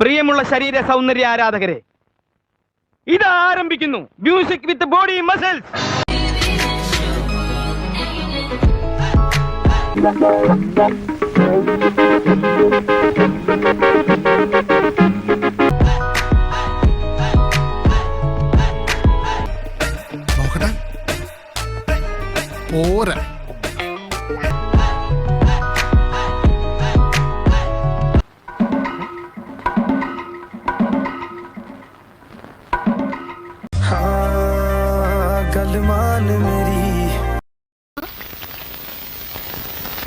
പ്രിയമുള്ള ശരീര സൗന്ദര്യ ആരാധകരെ ഇത് ആരംഭിക്കുന്നു. മ്യൂസിക് വിത്ത് ബോഡി മസിൽസ് പോരാ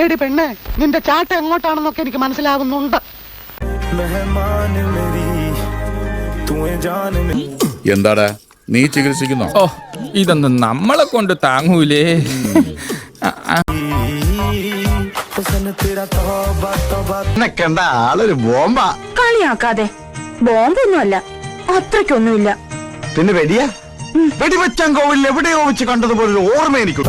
എടി പെണ്ണെ നിന്റെ ചാട്ട എങ്ങോട്ടാണെന്നൊക്കെ എനിക്ക് മനസ്സിലാകുന്നുണ്ട് എന്താടാ നീ ചികിത്സിക്കുന്നോ? ഓ ഇതൊന്നും നമ്മളെ കൊണ്ട് താങ്ങൂലേ. കണ്ട ആളൊരു ബോംബാ? കളിയാക്കാതെ. ബോംബൊന്നുമല്ല അത്രയ്ക്കൊന്നുമില്ല. പിന്നെ വെടിയ? വെടിവെച്ചാൻ കോവിൽ എവിടെയോ വെച്ച് കണ്ടതുപോലെ ഒരു ഓർമ്മ എനിക്ക്.